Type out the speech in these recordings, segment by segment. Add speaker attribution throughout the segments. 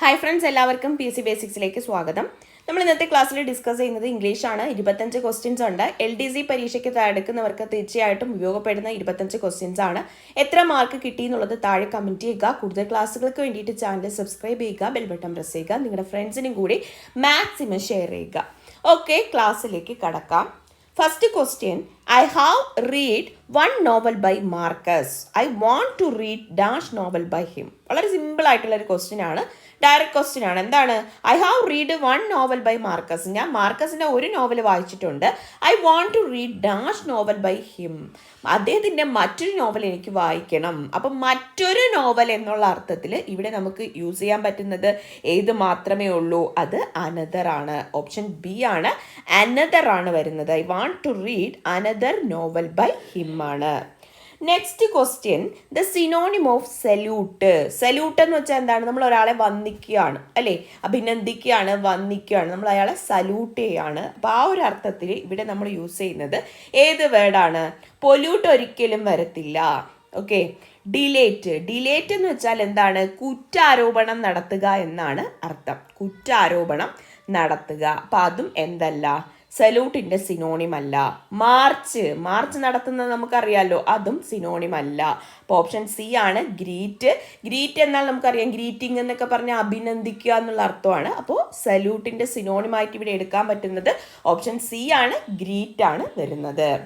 Speaker 1: Hi friends എല്ലാവർക്കും P C ബേസിക്സിലേക്ക് സ്വാഗതം. നമ്മൾ ഇന്നത്തെ ക്ലാസ്സിൽ ഡിസ്കസ് ചെയ്യുന്നത് ഇംഗ്ലീഷാണ് ഇരുപത്തഞ്ച് ക്വസ്റ്റ്യൻസ് ഉണ്ട്. എൽ ഡി സി പരീക്ഷയ്ക്ക് തയ്യാറെടുക്കുന്നവർക്ക് തീർച്ചയായിട്ടും ഉപയോഗപ്പെടുന്ന ഇരുപത്തഞ്ച് ക്വസ്റ്റ്യൻസ് ആണ്. എത്ര മാർക്ക് കിട്ടി എന്നുള്ളത് താഴെ കമന്റ് ചെയ്യുക. കൂടുതൽ ക്ലാസ്സുകൾക്ക് വേണ്ടിയിട്ട് ചാനൽ സബ്സ്ക്രൈബ് ചെയ്യുക. ബെൽ ബട്ടൺ പ്രസ് ചെയ്യുക. നിങ്ങളുടെ ഫ്രണ്ട്സിനും കൂടി മാക്സിമം ഷെയർ ചെയ്യുക. ഓക്കെ ക്ലാസ്സിലേക്ക് കടക്കാം. First question I have read one novel by Marcus I want to read dash novel by him വളരെ സിമ്പിൾ ആയിട്ടുള്ള ഒരു ക്വസ്റ്റ്യൻ ആണ്. ഡയറക്റ്റ് ക്വസ്റ്റ്യൻ ആണ്. എന്താണ്? I have read one novel by Marcus ഞാൻ മാർക്കസിന്റെ ഒരു നോവൽ വായിച്ചിട്ടുണ്ട്. I want to read dash novel by him അദ്ദേഹത്തിന്റെ മറ്റൊരു നോവൽ എനിക്ക് വായിക്കണം. അപ്പം മറ്റൊരു നോവൽ എന്നുള്ള അർത്ഥത്തിൽ ഇവിടെ നമുക്ക് യൂസ് ചെയ്യാൻ പറ്റുന്നത് ഏത് മാത്രമേ ഉള്ളൂ? അത് അനദർ ആണ്. ഓപ്ഷൻ ബി ആണ്. അനദർ ആണ് വരുന്നത്. I want to read another novel by him ആണ്. Next question the synonym of salute salute എന്ന് വെച്ചാൽ എന്താണ്? നമ്മൾ ഒരാളെ വന്ദിക്കുകയാണ് അല്ലേ? അഭിനന്ദിക്കുകയാണ് വന്ദിക്കുകയാണ്. നമ്മൾ അയാളെ സല്യൂട്ട് ചെയ്യാണ്. അപ്പോൾ ആ ഒരു അർത്ഥത്തിൽ ഇവിടെ നമ്മൾ യൂസ് ചെയ്യുന്നത് ഏത് വേർഡാണ് പൊല്യൂട്ട് ഒരിക്കലും വരത്തില്ല. ഓക്കെ ഡിലേറ്റ് ഡിലേറ്റ് എന്ന് വെച്ചാൽ എന്താണ്? കുറ്റാരോപണം നടത്തുക എന്നാണ് അർത്ഥം. കുറ്റാരോപണം നടത്തുക. അപ്പം അതും എന്തല്ല? സല്യൂട്ടിന്റെ സിനോണിം അല്ല. മാർച്ച്. മാർച്ച് നടത്തുന്നത് നമുക്കറിയാമല്ലോ അതും സിനോണിം അല്ല. അപ്പോൾ ഓപ്ഷൻ സി ആണ് ഗ്രീറ്റ്. ഗ്രീറ്റ് എന്നാൽ നമുക്കറിയാം. ഗ്രീറ്റിംഗ് എന്നൊക്കെ പറഞ്ഞാൽ അഭിനന്ദിക്കുക എന്നുള്ള അർത്ഥമാണ്. അപ്പോൾ സല്യൂട്ടിന്റെ സിനോണിമായിട്ട് ഇവിടെ എടുക്കാൻ പറ്റുന്നത് ഓപ്ഷൻ സി ആണ്. ഗ്രീറ്റ് ആണ് വരുന്നത്.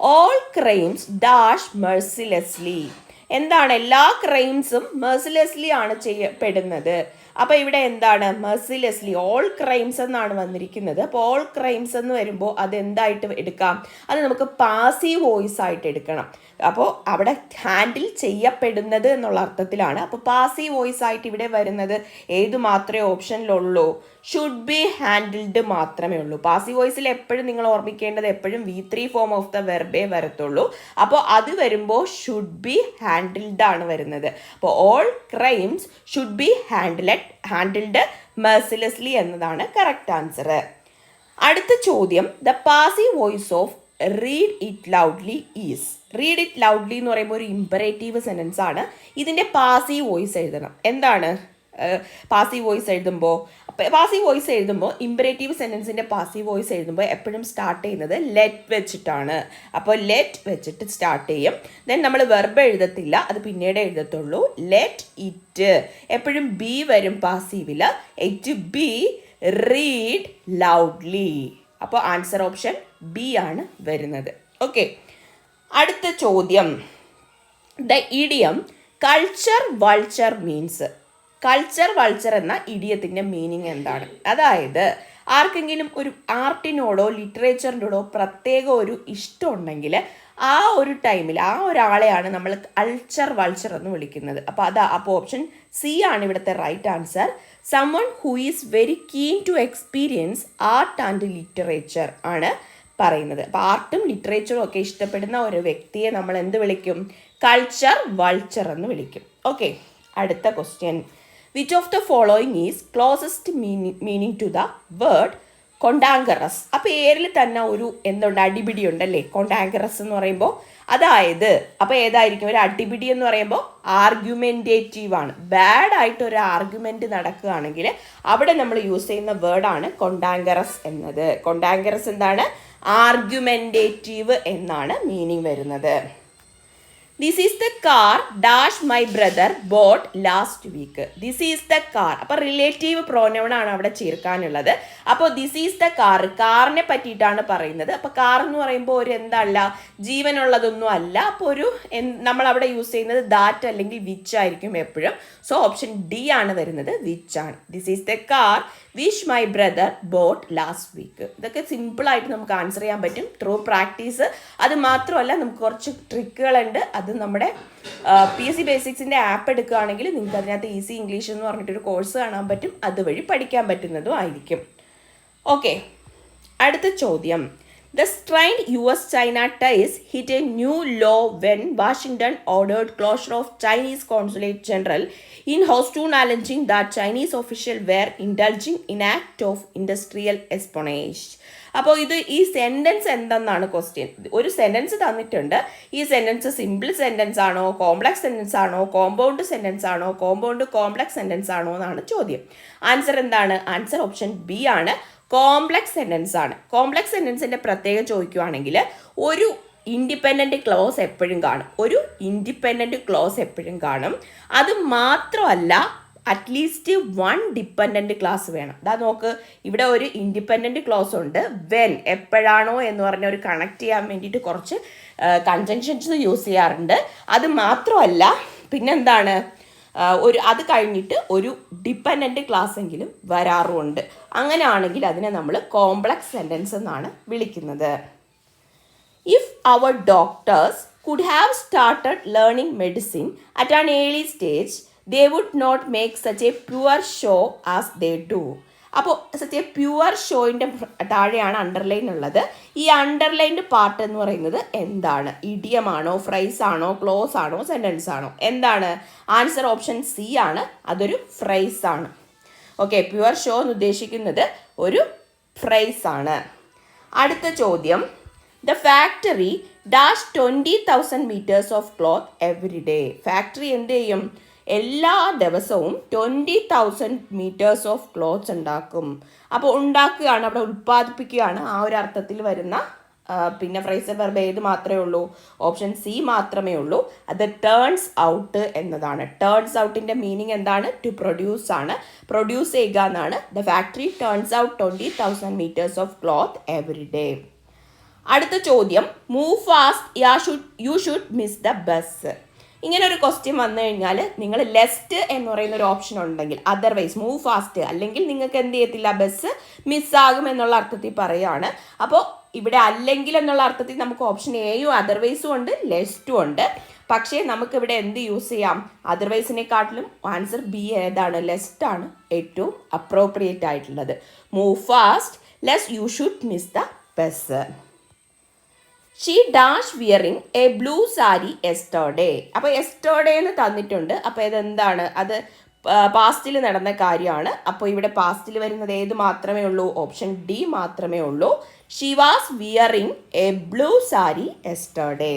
Speaker 1: ഓൾ ക്രൈംസ് ഡാഷ് മെഴ്സിലെസ്ലി എന്താണ്? എല്ലാ ക്രൈംസും മെഴ്സിലെസ്ലി ആണ് ചെയ്യപ്പെടുന്നത്. അപ്പോൾ ഇവിടെ എന്താണ്? മെർസിലെസ്ലി ഓൾ ക്രൈംസ് എന്നാണ് വന്നിരിക്കുന്നത്. അപ്പോൾ ഓൾ ക്രൈംസ് എന്ന് വരുമ്പോൾ അത് എന്തായിട്ട് എടുക്കാം? അത് നമുക്ക് പാസീവ് വോയിസ് ആയിട്ട് എടുക്കണം. അപ്പോൾ അവിടെ ഹാൻഡിൽ ചെയ്യപ്പെടുന്നത് എന്നുള്ള അർത്ഥത്തിലാണ്. അപ്പോൾ പാസീവ് വോയിസ് ആയിട്ട് ഇവിടെ വരുന്നത് ഏത് മാത്രമേ ഓപ്ഷനിലുള്ളൂ ഷുഡ് ബി ഹാൻഡിൽഡ് മാത്രമേ ഉള്ളൂ. പാസീവ് വോയിസിൽ എപ്പോഴും നിങ്ങൾ ഓർമ്മിക്കേണ്ടത് എപ്പോഴും V three form of the verb വരത്തുള്ളൂ. അപ്പോൾ അത് വരുമ്പോൾ ഷുഡ് ബി ഹാൻഡിൽഡ് ആണ് വരുന്നത്. അപ്പോൾ all crimes should be handled handled mercilessly എന്നതാണ് കറക്റ്റ് ആൻസർ അടുത്ത ചോദ്യം the passive voice of read it loudly is read it loudly എന്ന് പറയുമ്പോൾ ഒരു ഇമ്പറേറ്റീവ് സെന്റൻസ് ആണ്. ഇതിന്റെ പാസീവ് വോയിസ് എഴുതണം. എന്താണ്? പാസീവ് വോയിസ് എഴുതുമ്പോൾ പാസീവ് വോയിസ് എഴുതുമ്പോൾ ഇമ്പറേറ്റീവ് സെന്റൻസിന്റെ പാസീവ് വോയിസ് എഴുതുമ്പോൾ എപ്പോഴും സ്റ്റാർട്ട് ചെയ്യുന്നത് ലെറ്റ് വെച്ചിട്ടാണ്. അപ്പോൾ ലെറ്റ് വെച്ചിട്ട് സ്റ്റാർട്ട് ചെയ്യും. ദെൻ നമ്മൾ വെർബ് എഴുതത്തില്ല അത് പിന്നീട് എഴുതത്തുള്ളൂ. ലെറ്റ് ഇറ്റ് എപ്പോഴും ബി വരും പാസീവിൽ എറ്റ് ബി റീഡ് ലൗഡ്ലി അപ്പോൾ ആൻസർ ഓപ്ഷൻ ബി ആണ് വരുന്നത്. ഓക്കെ അടുത്ത ചോദ്യം. The idiom culture vulture means culture vulture എന്ന ഇഡിയത്തിന്റെ മീനിങ് എന്താണ്? അതായത് ആർക്കെങ്കിലും ഒരു ആർട്ടിനോടോ ലിറ്ററേച്ചറിനോടോ പ്രത്യേക ഒരു ഇഷ്ടം ഉണ്ടെങ്കിൽ ആ ഒരു ടൈമിൽ ആ ഒരാളെയാണ് നമ്മൾ കൾച്ചർ വൾച്ചർ എന്ന് വിളിക്കുന്നത്. അപ്പോൾ അതാ അപ്പോൾ ഓപ്ഷൻ സി ആണ് ഇവിടുത്തെ right answer someone who is very keen to experience art and literature ആണ് പറയുന്നത്. അപ്പോൾ ആർട്ടും ലിറ്ററേച്ചറും ഒക്കെ ഇഷ്ടപ്പെടുന്ന ഒരു വ്യക്തിയെ നമ്മൾ എന്ത് വിളിക്കും? കൾച്ചർ വൾച്ചർ എന്ന് വിളിക്കും. ഓക്കെ അടുത്ത question which of the following is closest meaning meaning to the word cantankerous ആ പേരിൽ തന്നെ ഒരു എന്തുണ്ട്? അടിപിടി ഉണ്ടല്ലേ? കൊണ്ടാങ്കറസ് എന്ന് പറയുമ്പോൾ അതായത് അപ്പോൾ ഏതായിരിക്കും? ഒരു അടിപിടി എന്ന് പറയുമ്പോൾ ആർഗ്യുമെന്റേറ്റീവ് ആണ്. ബാഡ് ആയിട്ട് ഒരു ആർഗ്യുമെന്റ് നടക്കുകയാണെങ്കിൽ അവിടെ നമ്മൾ യൂസ് ചെയ്യുന്ന വേർഡാണ് കൊണ്ടാങ്കറസ് എന്നത്. കൊണ്ടാങ്കറസ് എന്താണ്? ആർഗ്യുമെന്റേറ്റീവ് എന്നാണ് മീനിങ് വരുന്നത്. This is the car dash my brother bought last week this is the car അപ്പോൾ റിലേറ്റീവ് പ്രോനൗൺ ആണ് അവിടെ ചേർക്കാനുള്ളത്. അപ്പോൾ ദിസ് ഈസ് ദ കാർ കാറിനെ പറ്റിയിട്ടാണ് പറയുന്നത്. അപ്പോൾ കാർ എന്ന് പറയുമ്പോൾ ഒരു എന്തല്ല? ജീവനുള്ളതൊന്നും അല്ല. അപ്പോൾ ഒരു നമ്മൾ അവിടെ യൂസ് ചെയ്യുന്നത് ദാറ്റ് അല്ലെങ്കിൽ വിച്ച് ആയിരിക്കും എപ്പോഴും. സോ ഓപ്ഷൻ ഡി ആണ് വരുന്നത് വിച്ച് ആണ്. This is the car which my brother bought last week ഇതൊക്കെ സിമ്പിളായിട്ട് നമുക്ക് ആൻസർ ചെയ്യാൻ പറ്റും. ത്രൂ പ്രാക്ടീസ് അത് മാത്രമല്ല നമുക്ക് കുറച്ച് ട്രിക്കുകളുണ്ട് അത് നമ്മുടെ പി എസ് സി ബേസിക്സിന്റെ ആപ്പ് എടുക്കുകയാണെങ്കിൽ നിങ്ങൾക്ക് അതിനകത്ത് ഈസി ഇംഗ്ലീഷ് എന്ന് പറഞ്ഞിട്ടൊരു കോഴ്സ് കാണാൻ പറ്റും. അതുവഴി പഠിക്കാൻ പറ്റുന്നതും ആയിരിക്കും. ഓക്കെ അടുത്ത ചോദ്യം. The strain U S China ties hit a new low when Washington ordered closure of Chinese consulate general in Houston alleging that Chinese official were indulging in act of industrial espionage അപ്പോൾ ഇത് ഈ sentence എന്തെന്നാണ് question ഒരു sentence തന്നിട്ടുണ്ട്. ഈ sentence simple sentence ആണോ complex sentence ആണോ compound sentence ആണോ കോമ്പൗണ്ട് കോംപ്ലക്സ് സെന്റൻസ് ആണോ എന്നാണ് ചോദ്യം. ആൻസർ എന്താണ്? ആൻസർ ഓപ്ഷൻ ബി ആണ്. കോംപ്ലക്സ് സെന്റൻസ് ആണ്. കോംപ്ലക്സ് സെന്റൻസിന്റെ പ്രത്യേകം ചോദിക്കുകയാണെങ്കിൽ ഒരു ഇൻഡിപെൻഡന്റ് ക്ലോസ് എപ്പോഴും കാണും. ഒരു ഇൻഡിപെൻഡന്റ് ക്ലോസ് എപ്പോഴും കാണും. അത് മാത്രമല്ല അറ്റ്ലീസ്റ്റ് വൺ ഡിപ്പെൻഡന്റ് ക്ലാസ് വേണം. അതാ നോക്ക് ഇവിടെ ഒരു ഇൻഡിപെൻഡന്റ് ക്ലോസ് ഉണ്ട്. വെൻ എപ്പോഴാണോ എന്ന് പറഞ്ഞ ഒരു കണക്ട് ചെയ്യാൻ വേണ്ടിയിട്ട് കുറച്ച് കൺജങ്ഷൻസ് യൂസ് ചെയ്യാറുണ്ട്. അത് മാത്രമല്ല പിന്നെന്താണ്? ഒരു അത് കഴിഞ്ഞിട്ട് ഒരു ഡിപ്പെൻഡന്റ് ക്ലാസ് എങ്കിലും വരാറുമുണ്ട്. അങ്ങനെയാണെങ്കിൽ അതിനെ നമ്മൾ കോംപ്ലക്സ് സെന്റൻസ് എന്നാണ് വിളിക്കുന്നത്. If our doctors could have started learning medicine at an early stage, they would not make such a poor show as they do അപ്പോൾ എ പ്യുവർ ഷോയിന്റെ താഴെയാണ് അണ്ടർലൈൻ ഉള്ളത്. ഈ അണ്ടർലൈൻഡ് പാർട്ട് എന്ന് പറയുന്നത് എന്താണ്? ഇഡിയമാണോ ഫ്രൈസ് ആണോ ക്ലോസ് ആണോ സെന്റൻസ് ആണോ? എന്താണ്? ആൻസർ ഓപ്ഷൻ സി ആണ്. അതൊരു ഫ്രൈസ് ആണ്. ഓക്കെ പ്യുവർ ഷോ എന്ന് ഉദ്ദേശിക്കുന്നത് ഒരു ഫ്രൈസ് ആണ്. അടുത്ത ചോദ്യം. The factory dash twenty thousand metres of cloth every day factory എന്ത് ചെയ്യും? എല്ലാ ദിവസവും twenty thousand metres of clothes ഉണ്ടാക്കും. അപ്പോൾ ഉണ്ടാക്കുകയാണ് അവിടെ ഉൽപ്പാദിപ്പിക്കുകയാണ്. ആ ഒരു അർത്ഥത്തിൽ വരുന്ന പിന്നെ ഫ്രൈസർ വെർബ് ഏത് മാത്രമേ ഉള്ളൂ? ഓപ്ഷൻ സി മാത്രമേ ഉള്ളൂ. അത് ടേൺസ് ഔട്ട് എന്നതാണ്. ടേൺസ് ഔട്ടിന്റെ മീനിങ് എന്താണ്? ടു പ്രൊഡ്യൂസ് ആണ്. പ്രൊഡ്യൂസ് ചെയ്യുക എന്നാണ്. The factory turns out twenty thousand metres of cloth every day അടുത്ത ചോദ്യം. Move fast yeah should you should miss the bus ഇങ്ങനെ ഒരു ക്വസ്റ്റ്യൻ വന്നു കഴിഞ്ഞാൽ നിങ്ങൾ ലെസ്റ്റ് എന്ന് പറയുന്ന ഒരു ഓപ്ഷൻ ഉണ്ടെങ്കിൽ അതർവൈസ് മൂവ് ഫാസ്റ്റ് അല്ലെങ്കിൽ നിങ്ങൾക്ക് എന്ത് ചെയ്യത്തില്ല ബസ് മിസ്സാകും എന്നുള്ള അർത്ഥത്തിൽ പറയുകയാണ് അപ്പോൾ ഇവിടെ അല്ലെങ്കിൽ എന്നുള്ള അർത്ഥത്തിൽ നമുക്ക് ഓപ്ഷൻ എയും അതർവൈസും ഉണ്ട് ലെസ്റ്റും ഉണ്ട്. പക്ഷേ നമുക്ക് ഇവിടെ എന്ത് യൂസ് ചെയ്യാം? അതർവൈസിനെക്കാട്ടിലും ആൻസർ ബി ഏതാണ്? ലെസ്റ്റ് ആണ് ഏറ്റവും അപ്രോപ്രിയേറ്റ് ആയിട്ടുള്ളത്. Move fast lest you should miss the bus she dash wearing a blue sari yesterday അപ്പോൾ എസ്റ്റോഡേ എന്ന് തന്നിട്ടുണ്ട്. അപ്പോൾ ഇതെന്താണ്? അത് പാസ്റ്റിൽ നടന്ന കാര്യമാണ്. അപ്പോൾ ഇവിടെ പാസ്റ്റിൽ വരുന്നത് ഏത് മാത്രമേ ഉള്ളൂ? ഓപ്ഷൻ ഡി മാത്രമേ ഉള്ളൂ. She was wearing a blue sari yesterday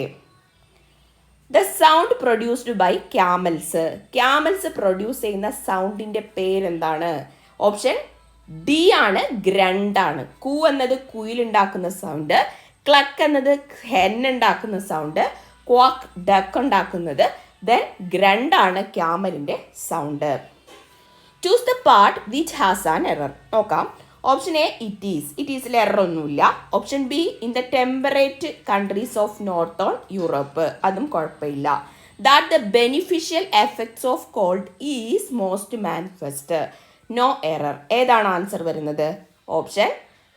Speaker 1: the sound produced by camels camels produce ചെയ്യുന്ന സൗണ്ടിന്റെ പേരെന്താണ്? ഓപ്ഷൻ ഡി ആണ് ഗ്രണ്ടാണ് കൂ എന്നത് കുയിലുണ്ടാക്കുന്ന സൗണ്ട് ക്ലക്ക് എന്നത് ഹെൻ ഉണ്ടാക്കുന്ന സൗണ്ട് ക്വാക്ക് ഡക്ക് ഉണ്ടാക്കുന്നത് ദെൻ ഗ്രണ്ടാണ് ക്യാമലിന്റെ sound choose the part which has an error നോക്കാം. Option A it is it ഈസിൽ error ഒന്നുമില്ല. Option B in the temperate countries of north on Europe അതും കുഴപ്പമില്ല. That the beneficial effects of cold is most manifest no error ഏതാണ് answer വരുന്നത്? Option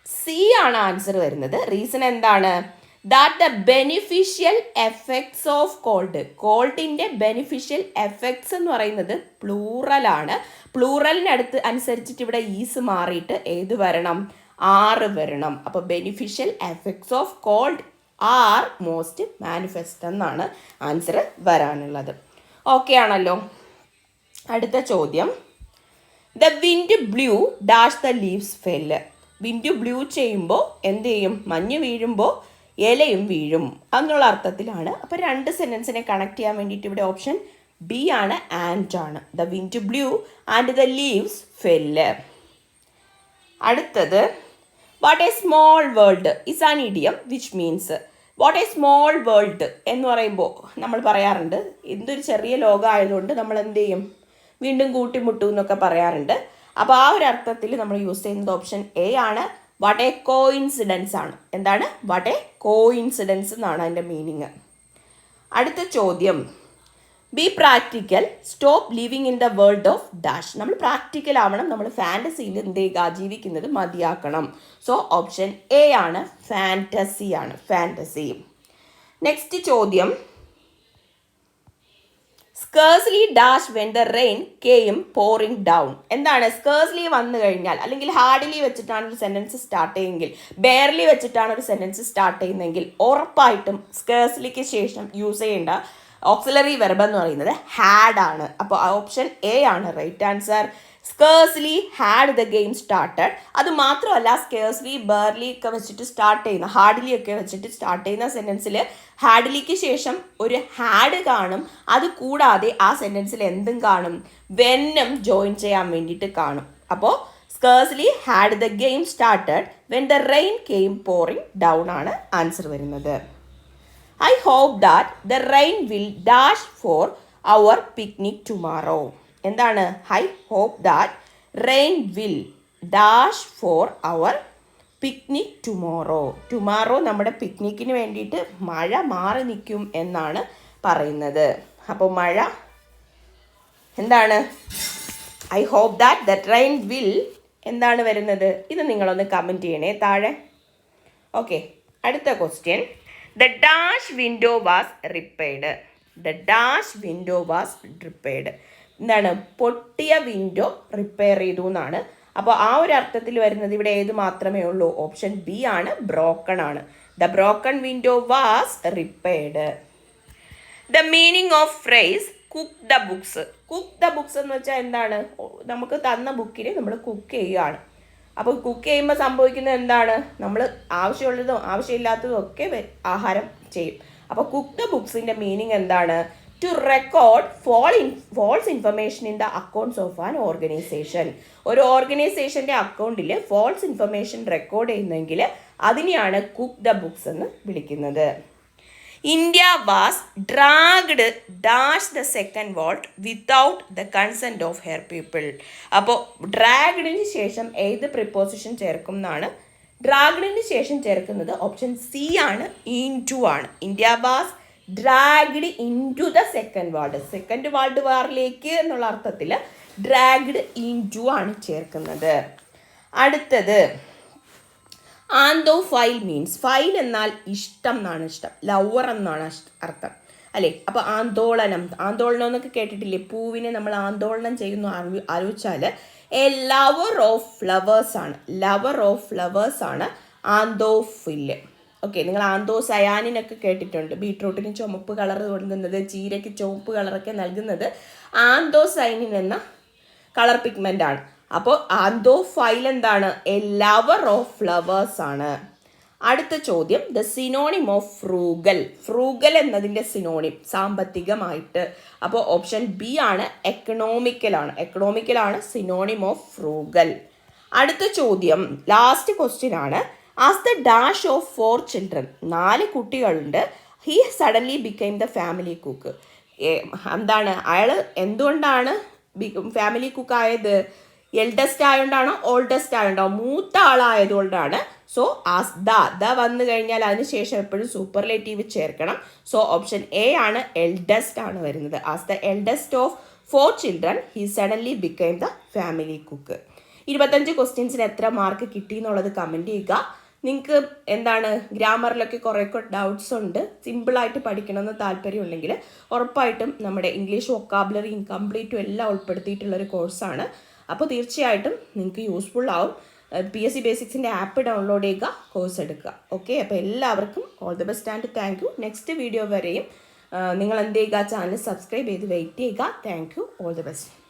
Speaker 1: C ആണ് answer വരുന്നത്. Reason എന്താണ്? That the beneficial effects of cold cold beneficial effects എന്ന് പറയുന്നത് പ്ലൂറലാണ് പ്ലൂറലിനടുത്ത് അനുസരിച്ചിട്ട് ഇവിടെ ഈസ് മാറിയിട്ട് ഏത് വരണം? ആറ് വരണം. അപ്പോൾ beneficial effects of cold are most manifest എന്നാണ് ആൻസർ വരാനുള്ളത്. ഓക്കെ ആണല്ലോ. അടുത്ത ചോദ്യം. The wind blew dash the leaves fell wind blew ചെയ്യുമ്പോൾ എന്ത് ചെയ്യും? മഞ്ഞ് വീഴുമ്പോൾ ഇലയും വീഴും. എന്നുള്ള അർത്ഥത്തിലാണ്. അപ്പോൾ രണ്ട് സെന്റൻസിനെ കണക്ട് ചെയ്യാൻ വേണ്ടിയിട്ട് ഇവിടെ ഓപ്ഷൻ ബി ആണ് ആൻഡ് ആണ്. The wind blew and the leaves fell അടുത്തത് what a small world is an idiom which means what a small world എന്ന് പറയുമ്പോൾ നമ്മൾ പറയാറുണ്ട്. എന്തൊരു ചെറിയ ലോകമായതുകൊണ്ട് നമ്മൾ എന്ത് ചെയ്യും? വീണ്ടും കൂട്ടിമുട്ടും എന്നൊക്കെ പറയാറുണ്ട്. അപ്പോൾ ആ ഒരു അർത്ഥത്തിൽ നമ്മൾ യൂസ് ചെയ്യുന്നത് ഓപ്ഷൻ എ ആണ്. വാട്ട് എ കോ ഇൻസിഡൻസ് ആണ്. എന്താണ്? വാട്ട് എ കോ ഇൻസിഡൻസ് എന്നാണ് അതിന്റെ മീനിങ്. അടുത്ത ചോദ്യം. B practical stop living in the world of dash നമ്മൾ പ്രാക്ടിക്കൽ ആവണം. നമ്മൾ ഫാന്റസിയിൽ എന്ത് ചെയ്യുക? ജീവിക്കുന്നത് മതിയാക്കണം. സോ ഓപ്ഷൻ എ ആണ്. ഫാന്റസി ആണ്. ഫാന്റസി നെക്സ്റ്റ് ചോദ്യം. Scarcely dash when the rain came pouring down. എന്താണ്? സ്കേഴ്സ്ലി വന്നു കഴിഞ്ഞാൽ അല്ലെങ്കിൽ ഹാർഡ്ലി വെച്ചിട്ടാണ് ഒരു സെന്റൻസ് സ്റ്റാർട്ട് ചെയ്യുമെങ്കിൽ ബെയർലി വെച്ചിട്ടാണ് ഒരു സെന്റൻസ് സ്റ്റാർട്ട് ചെയ്യുന്നതെങ്കിൽ ഉറപ്പായിട്ടും സ്കേഴ്സ്ലിക്ക് ശേഷം യൂസ് ചെയ്യേണ്ട ഓക്സിലറി വെർബ് എന്ന് പറയുന്നത് ഹാഡ് ആണ്. അപ്പോൾ ഓപ്ഷൻ എ ആണ്. Right answer scarcely had the game started അത് മാത്രമല്ല സ്കേഴ്സ്ലി ബേർലി ഒക്കെ വെച്ചിട്ട് സ്റ്റാർട്ട് ചെയ്യുന്ന ഹാർഡ്ലി ഒക്കെ വെച്ചിട്ട് സ്റ്റാർട്ട് ചെയ്യുന്ന സെന്റൻസിൽ ഹാഡ്ലിക്ക് ശേഷം ഒരു ഹാഡ് കാണും. അത് കൂടാതെ ആ സെന്റൻസിൽ എന്തും കാണും. വെന്നും ജോയിൻ ചെയ്യാൻ വേണ്ടിയിട്ട് കാണും. അപ്പോൾ scarcely had the game started when the rain came pouring down ആണ് ആൻസർ വരുന്നത്. I hope that the rain will dash for our picnic tomorrow എന്താണ്? I hope that rain will dash for our picnic tomorrow tomorrow നമ്മുടെ പിക്നിക്കിന് വേണ്ടിയിട്ട് മഴ മാറി നിൽക്കും എന്നാണ് പറയുന്നത്. അപ്പോൾ മഴ എന്താണ്? I hope that the train will എന്താണ് വരുന്നത്? ഇത് നിങ്ങളൊന്ന് കമന്റ് ചെയ്യണേ. താഴെ. ഓക്കെ അടുത്ത question the dash window was repaired the dash window was repaired എന്താണ് പൊട്ടിയ വിൻഡോ റിപ്പയർ ചെയ്തു എന്നാണ്. അപ്പോൾ ആ ഒരു അർത്ഥത്തിൽ വരുന്നത് ഇവിടെ ഏത് മാത്രമേ ഉള്ളൂ? ഓപ്ഷൻ ബി ആണ് ബ്രോക്കൺ ആണ്. The broken window was repaired the meaning of phrase cook the books cook the books എന്ന് വെച്ചാൽ എന്താണ്? നമുക്ക് തന്ന ബുക്കിനെ നമ്മൾ കുക്ക് ചെയ്യുകയാണ്. അപ്പോൾ കുക്ക് ചെയ്യുമ്പോൾ സംഭവിക്കുന്നത് എന്താണ്? നമ്മൾ ആവശ്യമുള്ളതും ആവശ്യമില്ലാത്തതും ഒക്കെ ആഹാരം ചെയ്യും. അപ്പോൾ കുക്ക് ബുക്സിന്റെ മീനിങ് എന്താണ്? To record false in false information in the accounts of an organisation ഒരു ഓർഗനൈസേഷന്റെ അക്കൗണ്ടിൽ ഫോൾസ് ഇൻഫർമേഷൻ റെക്കോർഡ് ചെയ്യുന്നെങ്കിൽ അതിനെയാണ് കുക്ക് ദ ബുക്സ് എന്ന് വിളിക്കുന്നത്. India was dragged dash the second world without the consent of her people അപ്പോൾ ഡ്രാഗ്ഡിന് ശേഷം ഏത് പ്രിപ്പോസിഷൻ ചേർക്കും എന്നാണ്? ഡ്രാഗ്ഡിന് ശേഷം ചേർക്കുന്നത് ഓപ്ഷൻ സി ആണ് ഇൻ ടു ആണ്. India was dragged into the second war second world വാറിലേക്ക് എന്നുള്ള അർത്ഥത്തിൽ ഡ്രാഗ്ഡ് ഇൻ ടു ആണ് ചേർക്കുന്നത്. അടുത്തത്. ആന്തോ ഫൈൽ മീൻസ് ഫൈൽ എന്നാൽ ഇഷ്ടം എന്നാണ് ഇഷ്ടം. ലവർ എന്നാണ് അർത്ഥം. അല്ലേ? അപ്പോൾ ആന്തോളനം ആന്തോളനം എന്നൊക്കെ കേട്ടിട്ടില്ലേ? പൂവിനെ നമ്മൾ ആന്തോളനം ചെയ്യുന്നു ആലോ- ആലോചിച്ചാൽ എ ലവർ ഓഫ് ഫ്ലവേഴ്സ് ആണ്. ലവർ ഓഫ് ഫ്ലവേഴ്സ് ആണ് ആന്തോഫിൽ. ഓക്കെ നിങ്ങൾ ആന്തോ സയാനിനൊക്കെ കേട്ടിട്ടുണ്ട്. ബീട്രൂട്ടിന് ചുമപ്പ് കളർ കൊടുക്കുന്നത് ചീരയ്ക്ക് ചുവപ്പ് കളറൊക്കെ നൽകുന്നത് ആന്തോ സൈനിൻ എന്ന കളർ പിഗ്മെന്റ് ആണ്. അപ്പോൾ ആന്തോ ഫൈൽ എന്താണ്? എ ലവർ ഓഫ് ഫ്ലവേഴ്സ് ആണ്. അടുത്ത ചോദ്യം the synonym of frugal. Frugal എന്നതിന്റെ സിനോണിം സാമ്പത്തികമായിട്ട്. അപ്പോൾ ഓപ്ഷൻ ബി ആണ് എക്കണോമിക്കലാണ് എക്കണോമിക്കലാണ് സിനോണിം ഓഫ് ഫ്രൂഗൽ. അടുത്ത ചോദ്യം ലാസ്റ്റ് ക്വസ്റ്റ്യൻ ആണ്. As the dash of four children നാല് കുട്ടികളുണ്ട്. He suddenly became the family cook എന്താണ്? അയാൾ എന്തുകൊണ്ടാണ് ഫാമിലി കുക്ക് ആയത്? എൽഡസ്റ്റ് ആയതുകൊണ്ടാണോ ഓൾഡസ്റ്റ് ആയതുകൊണ്ടോ മൂത്ത ആളായതുകൊണ്ടാണ്. സോ ആസ് ദ ദ വന്നു കഴിഞ്ഞാൽ അതിനുശേഷം എപ്പോഴും സൂപ്പർലേറ്റീവ് ചേർക്കണം. സോ ഓപ്ഷൻ എ ആണ് എൽഡസ്റ്റ് ആണ് വരുന്നത്. As the eldest of four children he suddenly became the family cook ഇരുപത്തഞ്ച് ക്വസ്റ്റ്യൻസിന് എത്ര മാർക്ക് കിട്ടി എന്നുള്ളത് കമന്റ് ചെയ്യുക. നിങ്ങൾക്ക് എന്താണ് ഗ്രാമറിലൊക്കെ കുറേയൊക്കെ ഡൗട്ട്സ് ഉണ്ട്. സിമ്പിളായിട്ട് പഠിക്കണമെന്ന് താല്പര്യമുണ്ടെങ്കിൽ ഉറപ്പായിട്ടും നമ്മുടെ ഇംഗ്ലീഷ് വൊക്കാബുലറിയും കംപ്ലീറ്റും എല്ലാം ഉൾപ്പെടുത്തിയിട്ടുള്ളൊരു കോഴ്സാണ് അപ്പോൾ തീർച്ചയായിട്ടും നിങ്ങൾക്ക് യൂസ്ഫുൾ ആവും. പി എസ് സി ബേസിക്സിന്റെ ആപ്പ് ഡൗൺലോഡ് ചെയ്യുക കോഴ്സ് എടുക്കുക. ഓക്കെ അപ്പോൾ എല്ലാവർക്കും all the best and thank you next video വരെയും നിങ്ങൾ എന്ത് ചെയ്യുക? ചാനൽ സബ്സ്ക്രൈബ് ചെയ്ത് വെയിറ്റ് ചെയ്യുക. Thank you all the best